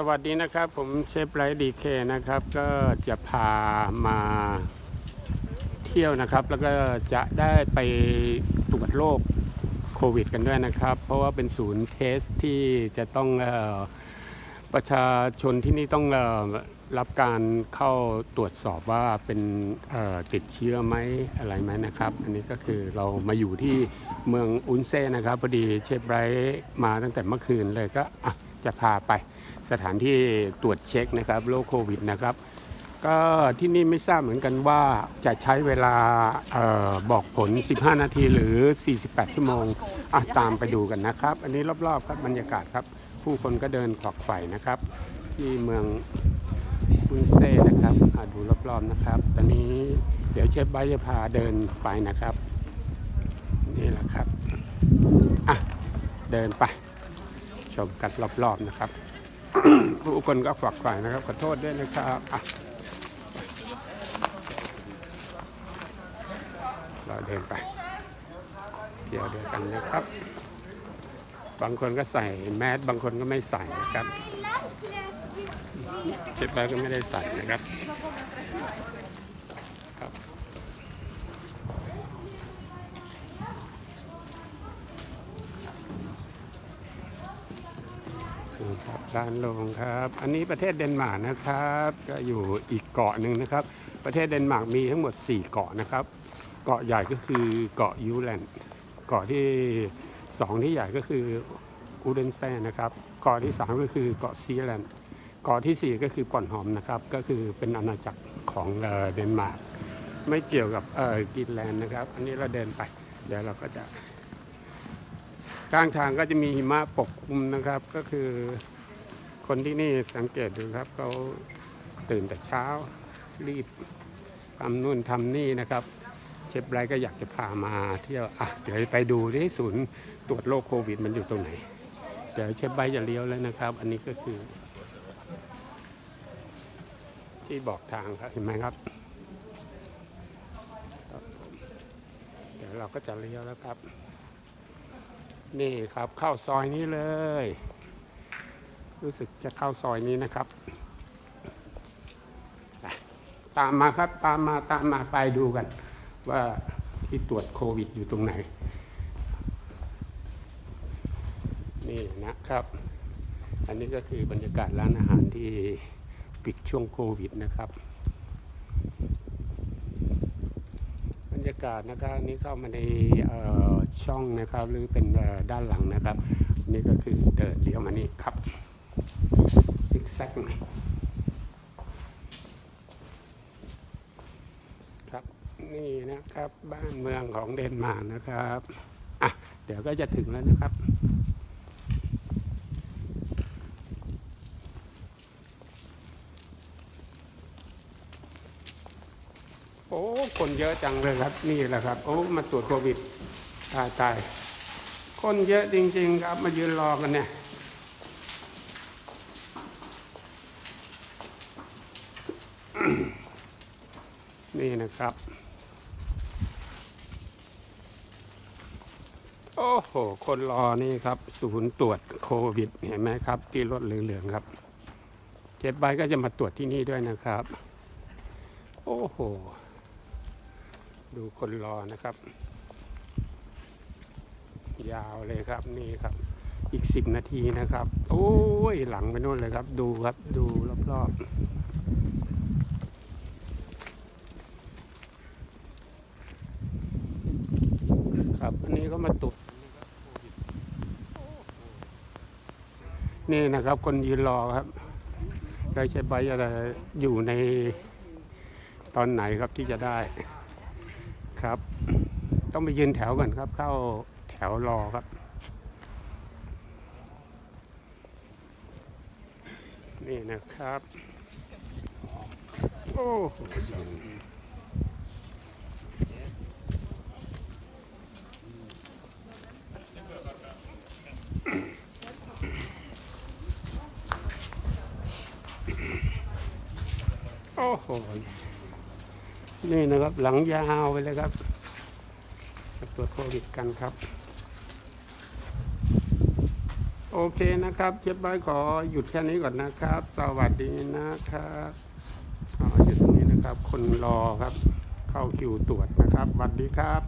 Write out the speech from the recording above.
สวัสดีนะครับผมเชฟไรดีเคนะครับ ก็จะพามาเที่ยวนะครับ แล้วก็จะได้ไปตรวจโรคโควิดกันด้วยนะครับ เพราะว่าเป็นศูนย์เทสที่จะต้องออประชาชนที่นี่ต้องออรับการเข้าตรวจสอบว่าเป็นติดเชื้อไหมอะไรไหมนะครับ อันนี้ก็คือเรามาอยู่ที่เมืองอุนเซ่นะครับพอดีเชฟไบรท์มาตั้งแต่เมื่อคืนเลยก็จะพาไป สถานที่ตรวจเช็คนะครับโรคโควิดนะครับ ก็ที่นี่ไม่ทราบเหมือนกันว่าจะใช้เวลาออบอกผล 15 นาทีหรือ 48 ชั่วโมงอะตามไปดูกันนะครับ อันนี้รอบๆครับบรรยากาศครับ ผู้คนก็เดินขวักไขว่นะครับ ที่เมืองอุนเซ่นะครับอะดูรอบๆนะครับ ตอนนี้เดี๋ยวเชฟไบจะพาเดินไปนะครับ นี่แหละครับอะเดินไปชมกันรอบๆนะครับ ผู้คนก็ฝักใฝ่นะครับ ขอโทษด้วยนะครับอะเราเดินไป เดี๋ยวเดียวกันนะครับ บางคนก็ใส่แมสบางคนก็ไม่ใส่นะครับเจ็บไปก็ไม่ได้ใส่นะครับ ครับ นี่ครับด้านลงครับ อันนี้ประเทศเดนมาร์กนะครับ ก็อยู่อีกเกาะหนึ่งนะครับ ประเทศเดนมาร์กมีทั้งหมด 4 เกาะนะครับ เกาะใหญ่ก็คือเกาะยูแลนด์เกาะที่ 2 ที่ใหญ่ก็คืออูเดนแซนนะครับ เกาะที่ 3 ก็คือเกาะซีแลนด์เกาะทีสี่ 4 ก็คือป่อนหอมนะครับ ก็คือเป็นอาณาจักรของเดนมาร์กไม่เกี่ยวกับเอ่อกรีนแลนด์นะครับ อันนี้เราเดินไป เดี๋ยวเราก็จะ ข้างทางก็จะมีหิมะปกคลุมนะครับ ก็คือคนที่นี่สังเกตดูครับเขาตื่นแต่เช้ารีบทำนู่นทำนี่นะครับ เชฟไรก็อยากจะพามาเที่ยวอะเดี๋ยวไปดูที่ศูนย์ตรวจโรคโควิดมันอยู่ตรงไหน เดี๋ยวเชฟไบจะเลี้ยวแล้วนะครับ อันนี้ก็คือ ที่บอกทางครับเห็นไหมครับ เดี๋ยวเราก็จะเลี้ยวแล้วครับ นี่ครับเข้าซอยนี้เลย รู้สึกจะเข้าซอยนี้นะครับ ตามมาครับตามมาตามมาไปดูกัน ว่าที่ตรวจโควิดอยู่ตรงไหน นี่นะครับ อันนี้ก็คือบรรยากาศร้านอาหารที่ปิดช่วงโควิดนะครับ รรยากาศนะครับนี้เข้ามาในช่องนะครับ หรือเป็นด้านหลังนะครับ นี่ก็คือเดินเลี้ยวมานี่ครับซิกแซกหน่อยครับนี่นะครับบ้านเมืองของเดนมาร์กนะครับอะเดี๋ยวก็จะถึงแล้วนะครับ โอ้ คนเยอะจังเลยครับนี่แหละครับ โอ้มาตรวจโควิดตายตายคนเยอะจริง ๆ ครับ มายืนรอกันเนี่ยนี่นะครับ โอ้โห คนรอนี่ครับ ศูนย์ตรวจโควิด เห็นไหมครับ ที่รถเหลืองๆครับ เจ็บใบก็จะมาตรวจที่นี่ด้วยนะครับ โอ้โห ดูคนรอนะครับ ยาวเลยครับนี่ครับ อีกสิบนาทีนะครับ โอ้ยหลังไปนู่นเลยครับ ดูครับดูรอบๆครับอันนี้ก็มาตรวจนี่นะครับ คนยืนรอครับได้ใช้ใบอะไรอยู่ในตอนไหนครับที่จะได้ ครับ ต้องไปยืนแถวก่อนครับ เข้าแถวรอครับ นี่นะครับ โอ้โหโอ้โห นี่นะครับ หลังยาวไปเลยครับมาตรวจโควิดกันครับ โอเคนะครับเชฟบายขอหยุดแค่นี้ก่อนนะครับ สวัสดีนะครับออหยุดตรงนี้นะครับ คนรอครับ เข้าคิวตรวจนะครับสวัสดีครับ